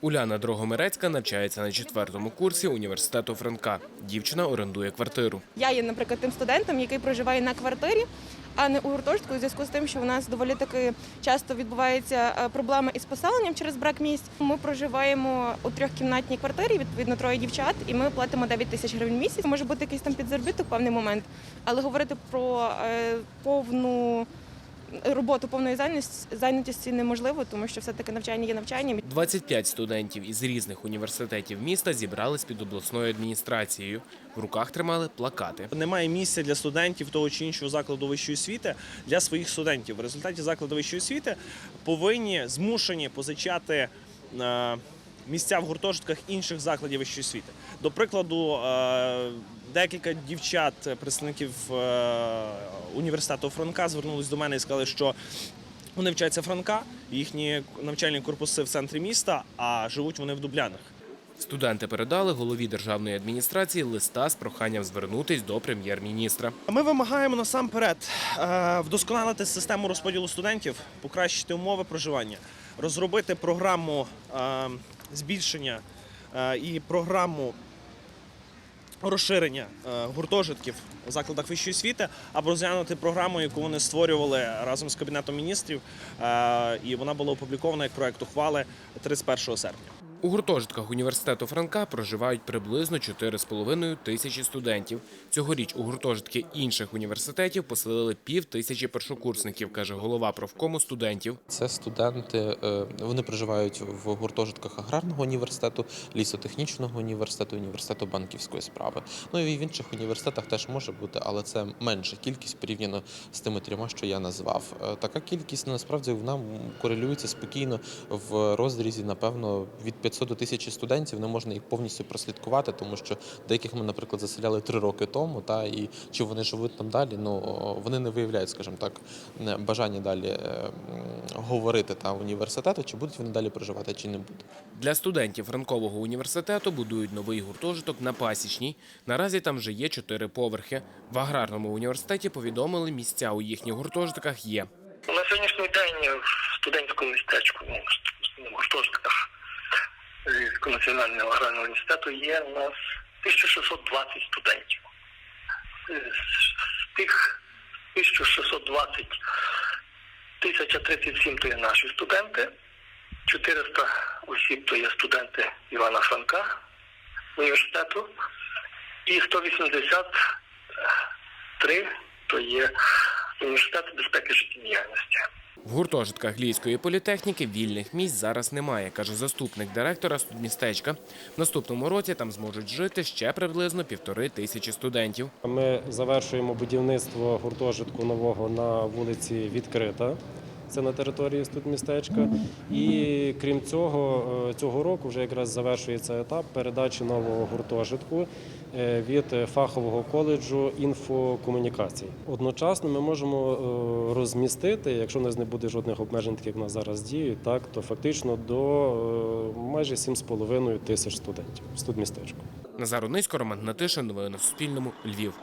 Уляна Дрогомирецька навчається на четвертому курсі університету Франка. Дівчина орендує квартиру. Я є, наприклад, тим студентом, який проживає на квартирі, а не у гуртожитку, у зв'язку з тим, що у нас доволі таки часто відбуваються е, проблеми із поселенням через брак місць. Ми проживаємо у трьохкімнатній квартирі, відповідно троє дівчат, і ми платимо 9 тисяч гривень в місяць. Може бути якийсь там підзаробіток в певний момент, але говорити про е, повну роботу повної зайнятості- неможливо, тому що все таки навчання є навчанням. 25 студентів із різних університетів міста зібрались під обласною адміністрацією. В руках тримали плакати. Немає місця для студентів того чи іншого закладу вищої освіти для своїх студентів. В результаті закладу вищої освіти повинні змушені позичати е, місця в гуртожитках інших закладів вищої освіти. До прикладу, е, декілька дівчат, представників е, університету Франка, звернулись до мене і сказали, що вони вчаться Франка, їхні навчальні корпуси в центрі міста, а живуть вони в Дублянах. Студенти передали голові державної адміністрації листа з проханням звернутись до прем'єр-міністра. Ми вимагаємо насамперед е, вдосконалити систему розподілу студентів, покращити умови проживання, розробити програму е, збільшення е, і програму розширення е, гуртожитків у закладах вищої освіти, або розглянути програму, яку вони створювали разом з кабінетом міністрів, і вона була опублікована як проект ухвали 31 серпня. У гуртожитках університету Франка проживають приблизно 4,5 тисячі студентів. Цьогоріч у гуртожитки інших університетів поселили пів тисячі першокурсників, каже голова профкому студентів. Це студенти, е, вони проживають в гуртожитках аграрного університету, лісотехнічного університету, університету банківської справи. Ну і в інших університетах теж може бути, але це менша кількість порівняно з тими трьома, що я назвав. Е, Така кількість насправді вона корелюється спокійно в розрізі, напевно, від 500 до 1000 студентів. Не можна їх повністю прослідкувати, тому що деяких ми, наприклад, заселяли три роки тому. Та і чи вони живуть там далі? Ну вони не виявляють, скажімо так, бажання далі е, говорити та університету, чи будуть вони далі проживати, чи не будуть. Для студентів Франкового університету будують новий гуртожиток на Пасічній. Наразі там вже є чотири поверхи. В аграрному університеті повідомили, місця у їхніх гуртожитках є. На сьогоднішній день в студентському містечку, ну, в гуртожитках Національного аграрного університету є у нас 1620 студентів. З тих 1620 1037 то є наші студенти, 400 осіб то є студенти Івана Франка університету, і 183 то є університет безпеки життєдіяльності. В гуртожитках Львівської політехніки вільних місць зараз немає, каже заступник директора студмістечка. В наступному році там зможуть жити ще приблизно півтори тисячі студентів. Ми завершуємо будівництво гуртожитку нового на вулиці Відкрита. Це на території студмістечка. І крім цього, е, цього року вже якраз завершується етап передачі нового гуртожитку е, від фахового коледжу інфокомунікацій. Одночасно ми можемо е, розмістити, якщо у нас не буде жодних обмежень, таких нас зараз діють, так то фактично до майже 7,5 тисяч студентів в студмістечку. Назар Унисько, Роман Гнатишин. Новини на Суспільному. Львів.